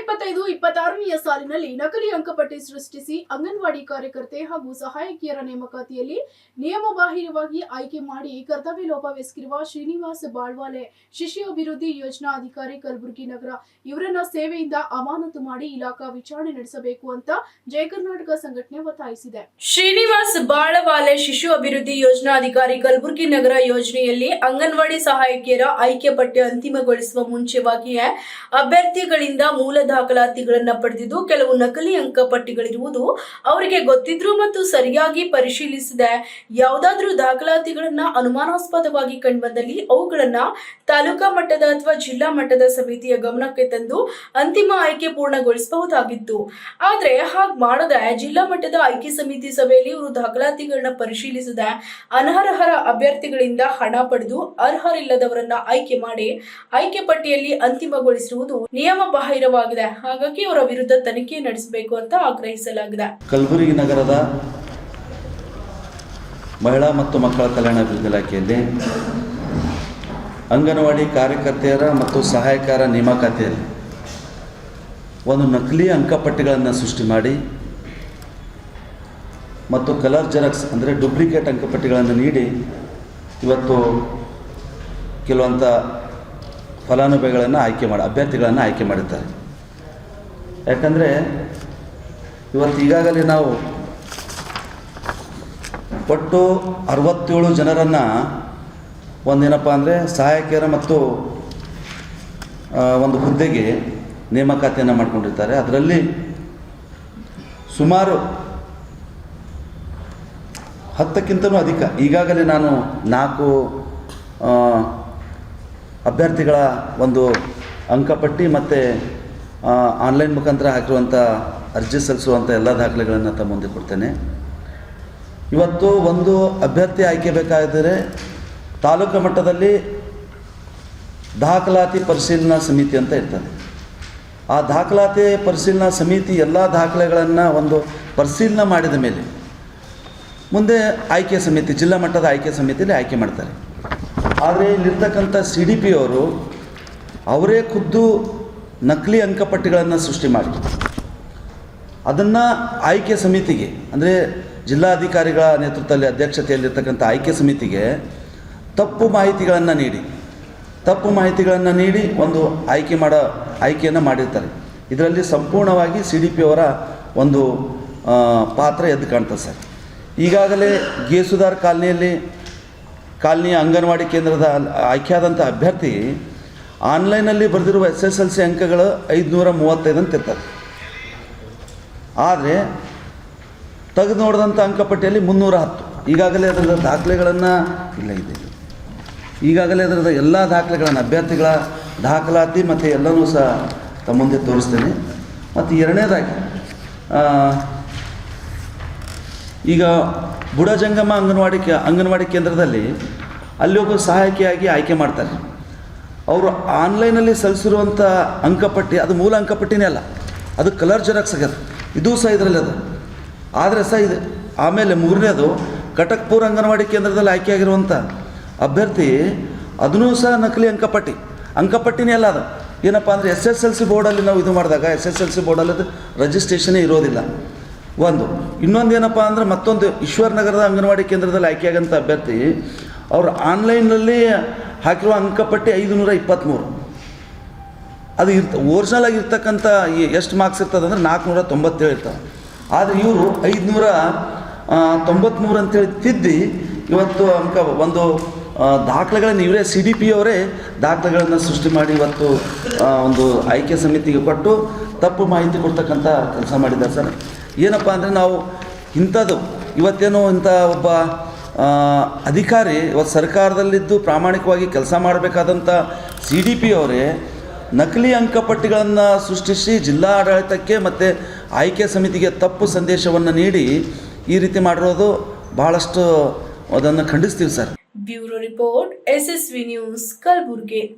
ಇಪ್ಪತ್ತೈದು, ಇಪ್ಪತ್ತಾರನೆಯ ಸಾಲಿನಲ್ಲಿ ನಕಲಿ ಅಂಕಪಟ್ಟಿ ಸೃಷ್ಟಿಸಿ ಅಂಗನವಾಡಿ ಕಾರ್ಯಕರ್ತೆ ಹಾಗೂ ಸಹಾಯಕಿಯರ ನೇಮಕಾತಿಯಲ್ಲಿ ನಿಯಮಬಾಹಿರವಾಗಿ ಆಯ್ಕೆ ಮಾಡಿ ಕರ್ತವ್ಯ ಲೋಪವೆಸಗಿರುವ ಶ್ರೀನಿವಾಸ್ ಬಾಳ್ವಾಲೆ ಶಿಶು ಅಭಿವೃದ್ಧಿ ಯೋಜನಾ ಅಧಿಕಾರಿ ಕಲಬುರಗಿ ನಗರ. ಇವರನ್ನ ಸೇವೆಯಿಂದ ಅಮಾನತು ಮಾಡಿ ಇಲಾಖಾ ವಿಚಾರಣೆ ನಡೆಸಬೇಕು ಅಂತ ಜಯ ಕರ್ನಾಟಕ ಸಂಘಟನೆ ಒತ್ತಾಯಿಸಿದೆ. ಶ್ರೀನಿವಾಸ್ ಬಾಳವಾಲೆ, ಶಿಶು ಅಭಿವೃದ್ಧಿ ಯೋಜನಾ ಅಧಿಕಾರಿ ಕಲಬುರಗಿ ನಗರ ಯೋಜನೆಯಲ್ಲಿ ಅಂಗನವಾಡಿ ಸಹಾಯಕಿಯರ ಆಯ್ಕೆ ಪಟ್ಟಿ ಅಂತಿಮಗೊಳಿಸುವ ಮುಂಚೆವಾಗಿಯೇ ಅಭ್ಯರ್ಥಿಗಳಿಂದ ಮೂಲ ದಾಖಲಾತಿಗಳನ್ನ ಪಡೆದಿದ್ದು, ಕೆಲವು ನಕಲಿ ಅಂಕಪಟ್ಟಿಗಳಿರುವುದು ಅವರಿಗೆ ಗೊತ್ತಿದ್ರು ಮತ್ತು ಸರಿಯಾಗಿ ಪರಿಶೀಲಿಸದೆ ಯಾವುದಾದ್ರೂ ದಾಖಲಾತಿಗಳನ್ನ ಅನುಮಾನಾಸ್ಪದವಾಗಿ ಕಂಡುಬಂದಲ್ಲಿ ಅವುಗಳನ್ನ ತಾಲೂಕಾ ಮಟ್ಟದ ಅಥವಾ ಜಿಲ್ಲಾ ಮಟ್ಟದ ಸಮಿತಿಯ ಗಮನಕ್ಕೆ ತಂದು ಅಂತಿಮ ಆಯ್ಕೆ ಪೂರ್ಣಗೊಳಿಸಬಹುದಾಗಿತ್ತು. ಆದ್ರೆ ಹಾಗೆ ಮಾಡದ ಜಿಲ್ಲಾ ಮಟ್ಟದ ಆಯ್ಕೆ ಸಮಿತಿ ಸಭೆಯಲ್ಲಿ ಇವರು ದಾಖಲಾತಿಗಳನ್ನ ಪರಿಶೀಲಿಸದೆ ಅನರ್ಹರ ಅಭ್ಯರ್ಥಿಗಳಿಂದ ಹಣ ಪಡೆದು ಅರ್ಹರಿಲ್ಲದವರನ್ನ ಆಯ್ಕೆ ಮಾಡಿ, ಆಯ್ಕೆ ಪಟ್ಟಿಯಲ್ಲಿ ಅಂತಿಮಗೊಳಿಸಿರುವುದು ನಿಯಮ ಬಾಹಿರವಾಗಿದೆ. ಹಾಗಾಗಿ ಅವರ ವಿರುದ್ಧ ತನಿಖೆ ನಡೆಸಬೇಕು ಅಂತ ಆಗ್ರಹಿಸಲಾಗಿದೆ. ಕಲಬುರಗಿ ನಗರದ ಮಹಿಳಾ ಮತ್ತು ಮಕ್ಕಳ ಕಲ್ಯಾಣ ಅಭಿವೃದ್ಧಿ ಇಲಾಖೆಯಲ್ಲಿ ಅಂಗನವಾಡಿ ಕಾರ್ಯಕರ್ತೆಯರ ಮತ್ತು ಸಹಾಯಕರ ನೇಮಕಾತಿಯಲ್ಲಿ ಒಂದು ನಕಲಿ ಅಂಕಪಟ್ಟಿಗಳನ್ನು ಸೃಷ್ಟಿ ಮಾಡಿ ಮತ್ತು ಕಲರ್ ಜೆರಾಕ್ಸ್ ಅಂದರೆ ಡೂಪ್ಲಿಕೇಟ್ ಅಂಕಪಟ್ಟಿಗಳನ್ನು ನೀಡಿ ಇವತ್ತು ಕೆಲವಂಥ ಫಲಾನುಭವಿಗಳನ್ನು ಆಯ್ಕೆ ಮಾಡಿ, ಅಭ್ಯರ್ಥಿಗಳನ್ನು ಆಯ್ಕೆ ಮಾಡಿದ್ದಾರೆ. ಯಾಕಂದರೆ ಇವತ್ತು ಈಗಾಗಲೇ ನಾವು ಒಟ್ಟು ಅರವತ್ತೇಳು ಜನರನ್ನು ಒಂದೇನಪ್ಪ ಅಂದರೆ ಸಹಾಯಕಿಯರ ಮತ್ತು ಒಂದು ಹುದ್ದೆಗೆ ನೇಮಕಾತಿಯನ್ನು ಮಾಡ್ಕೊಂಡಿರ್ತಾರೆ. ಅದರಲ್ಲಿ ಸುಮಾರು ಹತ್ತಕ್ಕಿಂತಲೂ ಅಧಿಕ, ಈಗಾಗಲೇ ನಾನು ನಾಲ್ಕು ಅಭ್ಯರ್ಥಿಗಳ ಒಂದು ಅಂಕಪಟ್ಟಿ ಮತ್ತು ಆನ್ಲೈನ್ ಮುಖಾಂತರ ಹಾಕಿರುವಂಥ ಅರ್ಜಿ ಸಲ್ಲಿಸುವಂಥ ಎಲ್ಲ ದಾಖಲೆಗಳನ್ನು ತಮ್ಮ ಮುಂದೆ ಕೊಡ್ತೇನೆ. ಇವತ್ತು ಒಂದು ಅಭ್ಯರ್ಥಿ ಆಯ್ಕೆ ಬೇಕಾದರೆ ತಾಲೂಕು ಮಟ್ಟದಲ್ಲಿ ದಾಖಲಾತಿ ಪರಿಶೀಲನಾ ಸಮಿತಿ ಅಂತ ಇರ್ತದೆ. ಆ ದಾಖಲಾತಿ ಪರಿಶೀಲನಾ ಸಮಿತಿ ಎಲ್ಲ ದಾಖಲೆಗಳನ್ನು ಒಂದು ಪರಿಶೀಲನೆ ಮಾಡಿದ ಮೇಲೆ ಮುಂದೆ ಆಯ್ಕೆ ಸಮಿತಿ, ಜಿಲ್ಲಾ ಮಟ್ಟದ ಆಯ್ಕೆ ಸಮಿತಿಯಲ್ಲಿ ಆಯ್ಕೆ ಮಾಡ್ತಾರೆ. ಆದರೆ ಇಲ್ಲಿರ್ತಕ್ಕಂಥ ಸಿ ಡಿ ಪಿ ಅವರು ಅವರೇ ಖುದ್ದು ನಕಲಿ ಅಂಕಪಟ್ಟಿಗಳನ್ನು ಸೃಷ್ಟಿ ಮಾಡಿ ಅದನ್ನು ಆಯ್ಕೆ ಸಮಿತಿಗೆ, ಅಂದರೆ ಜಿಲ್ಲಾಧಿಕಾರಿಗಳ ನೇತೃತ್ವದಲ್ಲಿ ಅಧ್ಯಕ್ಷತೆಯಲ್ಲಿರ್ತಕ್ಕಂಥ ಆಯ್ಕೆ ಸಮಿತಿಗೆ ತಪ್ಪು ಮಾಹಿತಿಗಳನ್ನು ನೀಡಿ, ತಪ್ಪು ಮಾಹಿತಿಗಳನ್ನು ನೀಡಿ ಒಂದು ಆಯ್ಕೆ ಮಾಡೋ, ಆಯ್ಕೆಯನ್ನು ಮಾಡಿರ್ತಾರೆ. ಇದರಲ್ಲಿ ಸಂಪೂರ್ಣವಾಗಿ ಸಿ ಡಿ ಪಿ ಅವರ ಒಂದು ಪಾತ್ರ ಎದ್ದು ಕಾಣ್ತದೆ ಸರ್. ಈಗಾಗಲೇ ಗೇಸುದಾರ್ ಕಾಲನಿಯಲ್ಲಿ, ಕಾಲನಿಯ ಅಂಗನವಾಡಿ ಕೇಂದ್ರದ ಆಯ್ಕೆಯಾದಂಥ ಅಭ್ಯರ್ಥಿ ಆನ್ಲೈನಲ್ಲಿ ಬರೆದಿರುವ ಎಸ್ ಎಸ್ ಎಲ್ ಸಿ ಅಂಕಗಳು ಐದುನೂರ ಮೂವತ್ತೈದು ಅಂತ ಇರ್ತದೆ. ಆದರೆ ತೆಗೆದು ನೋಡಿದಂಥ ಅಂಕಪಟ್ಟಿಯಲ್ಲಿ ಮುನ್ನೂರ ಹತ್ತು. ಈಗಾಗಲೇ ಅದರ ದಾಖಲೆಗಳನ್ನು ಇಲ್ಲ, ಇದೆ ಈಗಾಗಲೇ ಅದರದ ಎಲ್ಲ ದಾಖಲೆಗಳನ್ನು ಅಭ್ಯರ್ಥಿಗಳ ದಾಖಲಾತಿ ಮತ್ತು ಎಲ್ಲನೂ ಸಹ ತಮ್ಮ ಮುಂದೆ ತೋರಿಸ್ತೇನೆ. ಮತ್ತು ಎರಡನೇದಾಗಿ ಈಗ ಬುಡಜಂಗಮ ಅಂಗನವಾಡಿ ಅಂಗನವಾಡಿ ಕೇಂದ್ರದಲ್ಲಿ ಅಲ್ಲಿ ಒಬ್ಬ ಸಹಾಯಕಿಯಾಗಿ ಆಯ್ಕೆ ಮಾಡ್ತಾರೆ. ಅವರು ಆನ್ಲೈನಲ್ಲಿ ಸಲ್ಲಿಸಿರುವಂಥ ಅಂಕಪಟ್ಟಿ, ಅದು ಮೂಲ ಅಂಕಪಟ್ಟಿನೇ ಅಲ್ಲ, ಅದು ಕಲರ್ ಜೆರಾಕ್ಸ್ ಆಗ್ಯದ. ಇದು ಸಹ ಇದರಲ್ಲಿ ಅದು. ಆದರೆ ಸಹ ಇದು. ಆಮೇಲೆ ಮೂರನೇದು, ಕಟಕ್ಪುರ್ ಅಂಗನವಾಡಿ ಕೇಂದ್ರದಲ್ಲಿ ಆಯ್ಕೆಯಾಗಿರುವಂಥ ಅಭ್ಯರ್ಥಿ, ಅದನ್ನೂ ಸಹ ನಕಲಿ ಅಂಕಪಟ್ಟಿ. ಅಂಕಪಟ್ಟಿನೇ ಅಲ್ಲ ಅದು. ಏನಪ್ಪ ಅಂದರೆ ಎಸ್ ಎಸ್ ಎಲ್ ಸಿ ಬೋರ್ಡಲ್ಲಿ ನಾವು ಇದು ಮಾಡಿದಾಗ, ಎಸ್ ಎಸ್ ಎಲ್ ಸಿ ಬೋರ್ಡಲ್ಲಿ ಅದು ರಿಜಿಸ್ಟ್ರೇಷನೇ ಇರೋದಿಲ್ಲ. ಒಂದು, ಇನ್ನೊಂದು ಏನಪ್ಪ ಅಂದರೆ ಮತ್ತೊಂದು ಈಶ್ವರ್ ನಗರದ ಅಂಗನವಾಡಿ ಕೇಂದ್ರದಲ್ಲಿ ಆಯ್ಕೆಯಾಗಂಥ ಅಭ್ಯರ್ಥಿ, ಅವರು ಆನ್ಲೈನಲ್ಲಿ ಹಾಕಿರುವ ಅಂಕಪಟ್ಟಿ ಐದುನೂರ ಇಪ್ಪತ್ತ್ಮೂರು ಅದು ಇರ್ತ ಒರಿಜಿನಲ್ ಆಗಿರ್ತಕ್ಕಂಥ ಎಷ್ಟು ಮಾರ್ಕ್ಸ್ ಇರ್ತದೆ ಅಂದರೆ ನಾಲ್ಕುನೂರ ತೊಂಬತ್ತೇಳು ಇರ್ತವೆ. ಆದರೆ ಇವರು ಐದುನೂರ ತೊಂಬತ್ತ್ಮೂರು ಅಂತೇಳಿ ತಿದ್ದಿ ಇವತ್ತು ಅಂಕ ಒಂದು ದಾಖಲೆಗಳನ್ನು ಇವರೇ ಸಿ ಡಿ ಪಿ ಅವರೇ ದಾಖಲೆಗಳನ್ನು ಸೃಷ್ಟಿ ಮಾಡಿ ಇವತ್ತು ಒಂದು ಆಯ್ಕೆ ಸಮಿತಿಗೆ ಕೊಟ್ಟು ತಪ್ಪು ಮಾಹಿತಿ ಕೊಡ್ತಕ್ಕಂಥ ಕೆಲಸ ಮಾಡಿದ್ದಾರೆ ಸರ್. ಏನಪ್ಪ ಅಂದರೆ ನಾವು ಇಂಥದ್ದು, ಇವತ್ತೇನೋ ಇಂಥ ಒಬ್ಬ ಅಧಿಕಾರಿ ಇವತ್ತು ಸರ್ಕಾರದಲ್ಲಿದ್ದು ಪ್ರಾಮಾಣಿಕವಾಗಿ ಕೆಲಸ ಮಾಡಬೇಕಾದಂಥ ಸಿ ಡಿ ಪಿ ಅವರೇ ನಕಲಿ ಅಂಕಪಟ್ಟಿಗಳನ್ನು ಸೃಷ್ಟಿಸಿ ಜಿಲ್ಲಾ ಆಡಳಿತಕ್ಕೆ ಮತ್ತು ಆಯ್ಕೆ ಸಮಿತಿಗೆ ತಪ್ಪು ಸಂದೇಶವನ್ನು ನೀಡಿ ಈ ರೀತಿ ಮಾಡಿರೋದು ಬಹಳಷ್ಟು ಅದನ್ನು ಖಂಡಿಸ್ತೀವಿ sir. Bureau report, SSV news, Kalaburagi.